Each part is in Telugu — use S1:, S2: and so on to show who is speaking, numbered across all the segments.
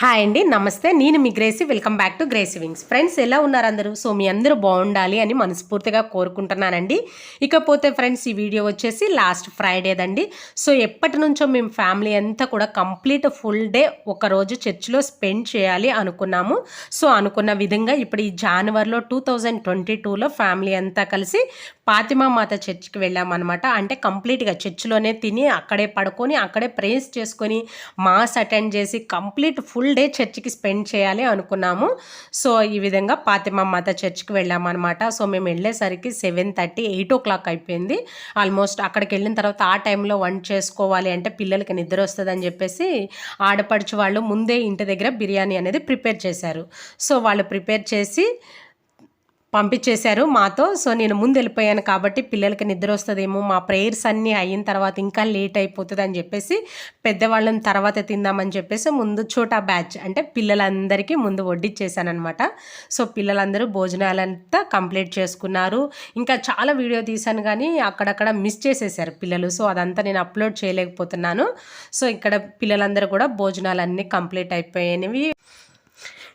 S1: హాయ్ అండి నమస్తే. నేను మీ Gracy welcome back to Gracy wings. Friends ఎలా ఉన్నారు అందరూ? సో మీ అందరూ బాగుండాలి అని మనస్ఫూర్తిగా కోరుకుంటున్నానండి. ఇకపోతే ఫ్రెండ్స్ ఈ వీడియో వచ్చేసి లాస్ట్ ఫ్రైడేదండి. సో ఎప్పటి నుంచో మేము ఫ్యామిలీ అంతా కూడా కంప్లీట్ ఫుల్ డే ఒక రోజు చర్చిలో స్పెండ్ చేయాలి అనుకున్నాము. సో అనుకున్న విధంగా ఇప్పుడు ఈ జనవరిలో టూ థౌజండ్ ట్వంటీ టూలో ఫ్యామిలీ అంతా కలిసి పాతిమా మాత చర్చికి వెళ్ళామన్నమాట. అంటే కంప్లీట్గా చర్చిలోనే తిని అక్కడే పడుకొని అక్కడే ప్రేస్ చేసుకొని మాస్ అటెండ్ చేసి కంప్లీట్ ఫుల్ డే చర్చికి స్పెండ్ చేయాలి అనుకున్నాము. సో ఈ విధంగా పాతిమా మాత చర్చికి వెళ్ళామన్నమాట. సో మేము వెళ్ళేసరికి seven thirty eight o'clock అయిపోయింది. ఆల్మోస్ట్ అక్కడికి వెళ్ళిన తర్వాత ఆ టైంలో వంట చేసుకోవాలి అంటే పిల్లలకి నిద్ర వస్తుందని చెప్పేసి ఆడపడుచు వాళ్ళు ముందే ఇంటి దగ్గర బిర్యానీ అనేది ప్రిపేర్ చేశారు. సో వాళ్ళు ప్రిపేర్ చేసి పంపించేశారు మాతో. సో నేను ముందు వెళ్ళిపోయాను కాబట్టి పిల్లలకి నిద్ర వస్తుందేమో మా ప్రేయర్స్ అన్నీ అయిన తర్వాత ఇంకా లేట్ అయిపోతుంది అని చెప్పేసి పెద్దవాళ్ళని తర్వాత తిందామని చెప్పేసి ముందు చోటా బ్యాచ్ అంటే పిల్లలందరికీ ముందు వడ్డిచ్చేసాను అనమాట సో పిల్లలందరూ భోజనాలంతా కంప్లీట్ చేసుకున్నారు. ఇంకా చాలా వీడియో తీశాను కానీ అక్కడక్కడ మిస్ చేసేసారు పిల్లలు. సో అదంతా నేను అప్లోడ్ చేయలేకపోతున్నాను. సో ఇక్కడ పిల్లలందరూ కూడా భోజనాలన్నీ కంప్లీట్ అయిపోయినవి.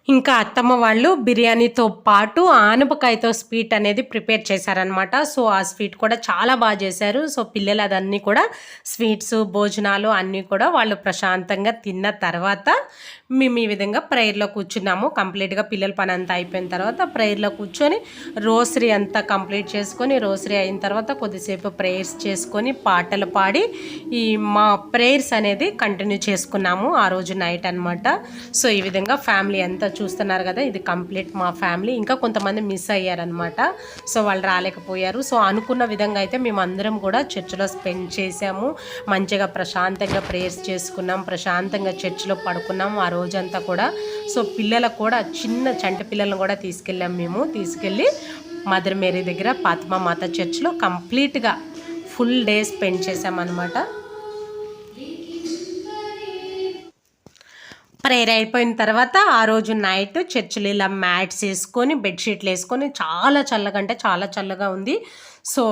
S1: ఇంకా అత్తమ్మ వాళ్ళు బిర్యానీతో పాటు ఆనపకాయతో స్వీట్ అనేది ప్రిపేర్ చేశారనమాట సో ఆ స్వీట్ కూడా చాలా బాగా చేశారు. సో పిల్లలు అదన్నీ కూడా స్వీట్స్ భోజనాలు అన్నీ కూడా వాళ్ళు ప్రశాంతంగా తిన్న తర్వాత మేము ఈ విధంగా ప్రేయర్లో కూర్చున్నాము. కంప్లీట్గా పిల్లల పని అంతా అయిపోయిన తర్వాత ప్రేయర్లో కూర్చొని రోసరీ అంతా కంప్లీట్ చేసుకొని రోసరీ అయిన తర్వాత కొద్దిసేపు ప్రేయర్స్ చేసుకొని పాటలు పాడి ఈ మా ప్రేయర్స్ అనేది కంటిన్యూ చేసుకున్నాము ఆ రోజు నైట్ అనమాట సో ఈ విధంగా ఫ్యామిలీ అంతా చూస్తున్నారు కదా ఇది కంప్లీట్ మా ఫ్యామిలీ. ఇంకా కొంతమంది మిస్ అయ్యారనమాట సో వాళ్ళు రాలేకపోయారు. సో అనుకున్న విధంగా అయితే మేము అందరం కూడా చర్చిలో స్పెండ్ చేసాము మంచిగా ప్రశాంతంగా ప్రేయర్స్ చేసుకున్నాం. ప్రశాంతంగా చర్చిలో పడుకున్నాం ఆ రోజంతా కూడా. సో పిల్లలకు కూడా చిన్న చంట పిల్లలను కూడా తీసుకెళ్ళాం మేము. తీసుకెళ్ళి మదర్ మేరీ దగ్గర పాత్మా మాత చర్చ్లో కంప్లీట్గా ఫుల్ డే స్పెండ్ చేసామన్నమాట ప్రేయర్ అయిపోయిన తర్వాత ఆ రోజు నైట్ చర్చిలు ఇలా మ్యాట్స్ వేసుకొని బెడ్షీట్లు వేసుకొని చాలా చల్లగా అంటే చాలా చల్లగా ఉంది. సో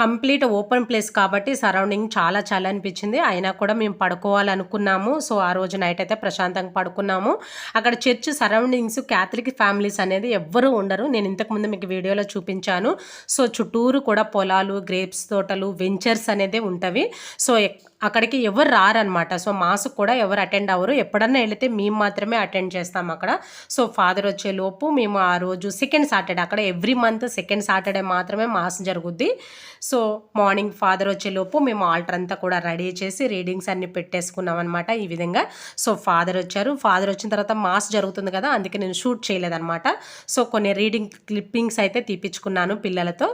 S1: కంప్లీట్ ఓపెన్ ప్లేస్ కాబట్టి సరౌండింగ్ చాలా చాలా అనిపించింది. అయినా కూడా మేము పడుకోవాలనుకున్నాము. సో ఆ రోజు నైట్ అయితే ప్రశాంతంగా పడుకున్నాము. అక్కడ చర్చ్ సరౌండింగ్స్ క్యాథలిక్ ఫ్యామిలీస్ అనేది ఎవ్వరూ ఉండరు. నేను ఇంతకుముందు మీకు వీడియోలో చూపించాను. సో చుట్టూరు కూడా పొలాలు గ్రేప్స్ తోటలు వెంచర్స్ అనేది ఉంటవి. సో అక్కడికి ఎవరు రారనమాట సో మాస్క్ కూడా ఎవరు అటెండ్ అవ్వరు. ఎప్పుడన్నా వెళితే మేము మాత్రమే అటెండ్ చేస్తాం అక్కడ. సో ఫాదర్ వచ్చే లోపు మేము ఆ రోజు సెకండ్ సాటర్డే అక్కడ ఎవ్రీ మంత్ సెకండ్ సాటర్డే మాత్రమే మాస్ జరుగుద్ది. సో మార్నింగ్ ఫాదర్ వచ్చే లోపు మేము ఆల్టర్ అంతా కూడా రెడీ చేసి రీడింగ్స్ అన్ని పెట్టేసుకున్నాం అనమాట ఈ విధంగా. సో ఫాదర్ వచ్చారు. ఫాదర్ వచ్చిన తర్వాత మాస్ జరుగుతుంది కదా అందుకే నేను షూట్ చేయలేదన్నమాట. సో కొన్ని రీడింగ్ క్లిప్పింగ్స్ అయితే తీపించుకున్నాను పిల్లలతో.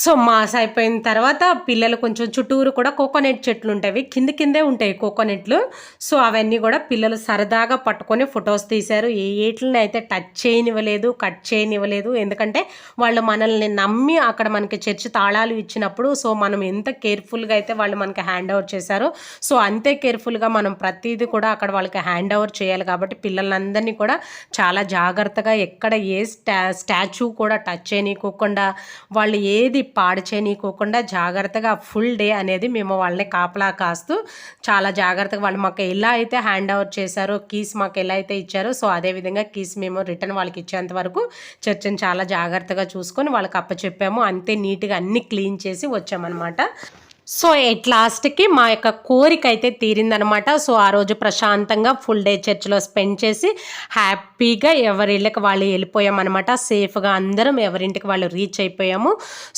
S1: సో మాస్ అయిపోయిన తర్వాత పిల్లలు కొంచెం చుట్టూరు కూడా కోకోనట్ చెట్లు ఉంటాయి. కింద కిందే ఉంటాయి కోకోనట్లు. సో అవన్నీ కూడా పిల్లలు సరదాగా పట్టుకొని ఫొటోస్ తీశారు. ఏ ఏట్లని అయితే టచ్ చేయనివ్వలేదు కట్ చేయనివ్వలేదు. ఎందుకంటే వాళ్ళు మనల్ని నమ్మి అక్కడ మనకి చర్చి తాళాలు ఇచ్చినప్పుడు సో మనం ఎంత కేర్ఫుల్గా అయితే వాళ్ళు మనకి హ్యాండ్ ఓవర్ చేశారో సో అంతే కేర్ఫుల్గా మనం ప్రతిదీ కూడా అక్కడ వాళ్ళకి హ్యాండ్ ఓవర్ చేయాలి కాబట్టి పిల్లలందరినీ కూడా చాలా జాగ్రత్తగా ఎక్కడ ఏ స్టా స్టాచ్యూ కూడా టచ్ చేయనీకోకుండా వాళ్ళు ఏది పాడు చేయనీకోకుండా జాగ్రత్తగా ఫుల్ డే అనేది మేము వాళ్ళని కాపలా కాస్తూ చాలా జాగ్రత్తగా వాళ్ళు మాకు ఎలా అయితే హ్యాండ్ ఓవర్ చేశారో కీస్ మాకు ఎలా అయితే ఇచ్చారో సో అదేవిధంగా కీస్ మేము రిటర్న్ వాళ్ళకి ఇచ్చేంత వరకు చర్చను చాలా జాగ్రత్తగా చూసుకొని వాళ్ళకి అప్పచెప్పాము. అంతే నీట్గా అన్ని క్లీన్ చేసి వచ్చామన్నమాట. సో ఎట్ లాస్ట్కి మా యొక్క కోరిక అయితే తీరిందనమాట. సో ఆ రోజు ప్రశాంతంగా ఫుల్ డే చర్చ్లో స్పెండ్ చేసి హ్యాపీగా ఎవరిళ్ళకి వాళ్ళు వెళ్ళిపోయామన్నమాట సేఫ్గా అందరం ఎవరింటికి వాళ్ళు రీచ్ అయిపోయాము.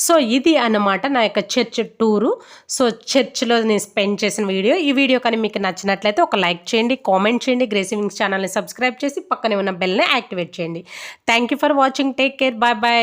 S1: సో ఇది అనమాట నా యొక్క చర్చ్ టూరు సో చర్చ్లో నేను స్పెండ్ చేసిన వీడియో ఈ వీడియో కానీ మీకు నచ్చినట్లయితే ఒక లైక్ చేయండి కామెంట్ చేయండి గ్రేసివింగ్స్ ఛానల్ని సబ్స్క్రైబ్ చేసి పక్కనే ఉన్న బెల్ని యాక్టివేట్ చేయండి. Thank for watching take care bye bye